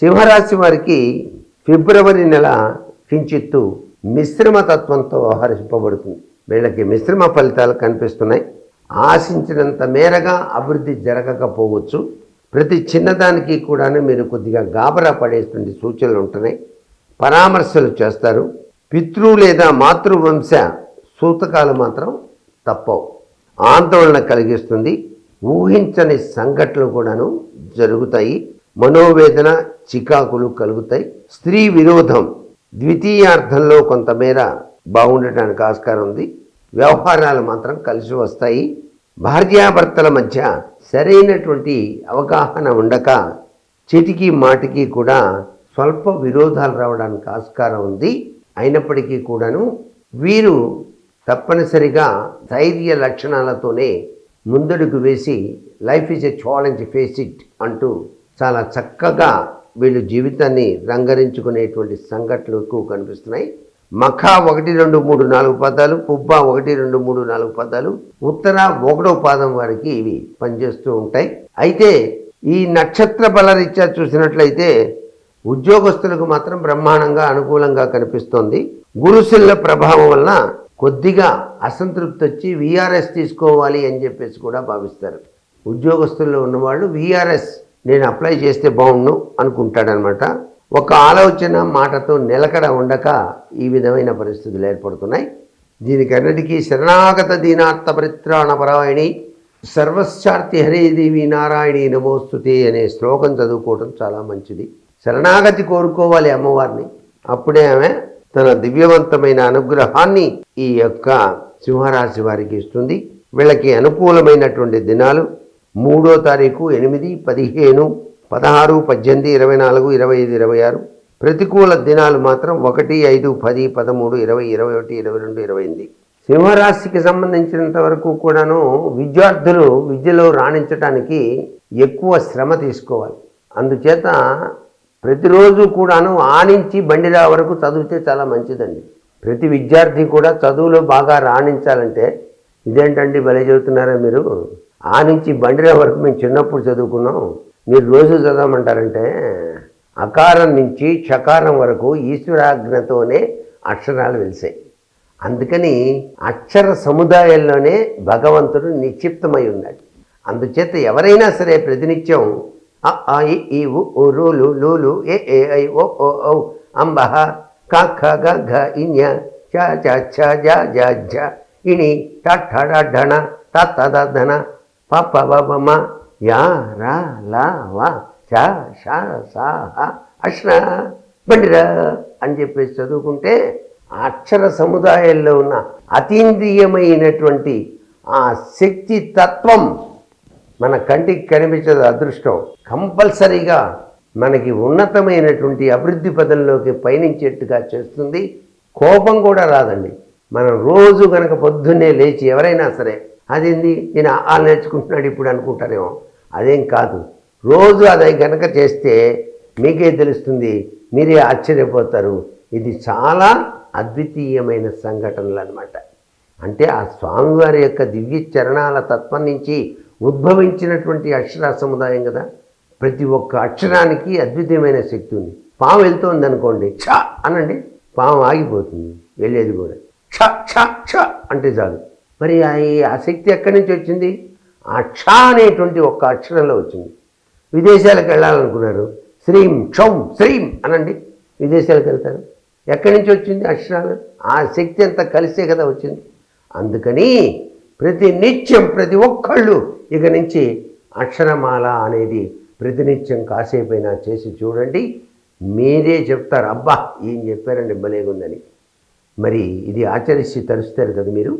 సింహరాశి వారికి ఫిబ్రవరి నెల కించిత్తు మిశ్రమ తత్వంతో వ్యవహరింపబడుతుంది వీళ్ళకి మిశ్రమ ఫలితాలు కనిపిస్తున్నాయి. ఆశించినంత మేరగా అభివృద్ధి జరగకపోవచ్చు. ప్రతి చిన్నదానికి కూడా మీరు కొద్దిగా గాబరా పడేటువంటి సూచనలు ఉంటున్నాయి. పరామర్శలు చేస్తారు. పితృ లేదా మాతృవంశ సూతకాలు మాత్రం తప్పవు. ఆందోళన కలిగిస్తుంది. ఊహించని సంఘటనలు కూడాను జరుగుతాయి. మనోవేదన చికాకులు కలుగుతాయి. స్త్రీ విరోధం ద్వితీయార్థంలో కొంతమేర బాగుండటానికి ఆస్కారం ఉంది. వ్యవహారాలు మాత్రం కలిసి వస్తాయి. భార్యాభర్తల మధ్య సరైనటువంటి అవగాహన ఉండక చిటికి మాటికి కూడా స్వల్ప విరోధాలు రావడానికి ఆస్కారం ఉంది. అయినప్పటికీ కూడాను వీరు తప్పనిసరిగా ధైర్య లక్షణాలతోనే ముందడుగు వేసి life is a challenge face it అంటూ చాలా చక్కగా వీళ్ళు జీవితాన్ని రంగరించుకునేటువంటి సంఘటనలు ఎక్కువ కనిపిస్తున్నాయి. మఖ ఒకటి రెండు మూడు నాలుగు పదాలు పుబ్బ ఒకటి రెండు మూడు నాలుగు పదాలు ఉత్తర ఒకటో పాదం వారికి ఇవి పనిచేస్తూ ఉంటాయి. అయితే ఈ నక్షత్ర బలరీత్యా చూసినట్లయితే ఉద్యోగస్తులకు మాత్రం బ్రహ్మాండంగా అనుకూలంగా కనిపిస్తోంది. గురుశిల్ల ప్రభావం వలన కొద్దిగా అసంతృప్తి వచ్చి విఆర్ఎస్ తీసుకోవాలి అని చెప్పేసి కూడా భావిస్తారు. ఉద్యోగస్తుల్లో ఉన్నవాళ్ళు విఆర్ఎస్ నేను అప్లై చేస్తే బాగుండు అనుకుంటాడనమాట. ఒక ఆలోచన మాటతో నిలకడ ఉండక ఈ విధమైన పరిస్థితులు ఏర్పడుతున్నాయి. దీనికన్నిటికీ శరణాగత దీనార్థ పరిత్రాణ పరాయణి సర్వశార్తి హరేదేవి నారాయణి నమోస్తుతే అనే శ్లోకం చదువుకోవడం చాలా మంచిది. శరణాగతి కోరుకోవాలి అమ్మవారిని. అప్పుడే ఆమె తన దివ్యవంతమైన అనుగ్రహాన్ని ఈ యొక్క సింహరాశి వారికి ఇస్తుంది. వీళ్ళకి అనుకూలమైనటువంటి దినాలు మూడో తారీఖు ఎనిమిది పదిహేను పదహారు పద్దెనిమిది ఇరవై నాలుగు ఇరవై ఐదు ఇరవై ఆరు. ప్రతికూల దినాలు మాత్రం ఒకటి ఐదు పది పదమూడు ఇరవై ఇరవై ఒకటి ఇరవై రెండు ఇరవై ఎనిమిది. సింహరాశికి సంబంధించినంత వరకు కూడాను విద్యార్థులు విద్యలో రాణించడానికి ఎక్కువ శ్రమ తీసుకోవాలి. అందుచేత ప్రతిరోజు కూడాను ఆనించి బండిరా వరకు చదివితే చాలా మంచిదండి. ప్రతి విద్యార్థి కూడా చదువులో బాగా రాణించాలంటే ఇదేంటండి భలే చెబుతున్నారా మీరు? ఆ నుంచి బండిరా వరకు మేము చిన్నప్పుడు చదువుకున్నాం. మీరు రోజు చదవమంటారంటే అకారం నుంచి చకారం వరకు ఈశ్వరాజ్ఞతోనే అక్షరాలు వెలిసాయి. అందుకని అక్షర సముదాయంలోనే భగవంతుడు నిక్షిప్తమై ఉన్నాడు. అందుచేత ఎవరైనా సరే ప్రతినిత్యం అ, ఆ, ఈ ఉ, ఓ, రు, లు, ఏ ఏ ఐ ఓ ఓ ఔ అంబ క ఖ గ ఘ ఇన్య చ చ ఛ జ జ ఝ ఇణి ట ఠ డ ఢణ త త ద ధన ప ప బ మ యా రా లా వా చ షా సా హ అష్ణ బండిరా అని చెప్పేసి చదువుకుంటే అక్షర సముదాయంలో ఉన్న అతీంద్రియమైనటువంటి ఆ శక్తి తత్వం మన కంటికి కనిపించదు అదృష్టం. కంపల్సరీగా మనకి ఉన్నతమైనటువంటి అభివృద్ధి పదంలోకి పయనించేట్టుగా చేస్తుంది. కోపం కూడా రాదండి. మనం రోజు కనుక పొద్దున్నే లేచి ఎవరైనా సరే అదేంది? నేను ఆ నేర్చుకుంటున్నాడు ఇప్పుడు అనుకుంటానేమో అదేం కాదు. రోజు అది కనుక చేస్తే మీకే తెలుస్తుంది మీరే ఆశ్చర్యపోతారు. ఇది చాలా అద్వితీయమైన సంఘటనలు అనమాట అంటే ఆ స్వామివారి యొక్క దివ్య చరణాల తత్వం నుంచి ఉద్భవించినటువంటి అక్షర సముదాయం కదా. ప్రతి ఒక్క అక్షరానికి అద్వితీయమైన శక్తి ఉంది. పాము వెళ్తోంది అనుకోండి ఛ అనండి పాము ఆగిపోతుంది వెళ్ళేది కూడా. ఛ ఛ ఛ అంటే చాలు. మరి ఆ ఈ- ఆసక్తి ఎక్కడి నుంచి వచ్చింది? అక్ష అనేటువంటి ఒక్క అక్షరంలో వచ్చింది. విదేశాలకు వెళ్ళాలనుకున్నారు. శ్రీం క్షౌం శ్రీం అనండి. విదేశాలకు వెళ్తారు. ఎక్కడి నుంచి వచ్చింది అక్షరాలు? ఆ శక్తి అంతా కలిసే కదా వచ్చింది. అందుకని ప్రతి నిత్యం ప్రతి ఒక్కళ్ళు ఇక నుంచి అక్షరమాల అనేది ప్రతినిత్యం కాసేపైనా చేసి చూడండి. మీరే చెప్తారు అబ్బా ఏం చెప్పారండి? భలేగుందని. మరి ఇది ఆచరిస్తే తరుస్తారు కదా మీరు?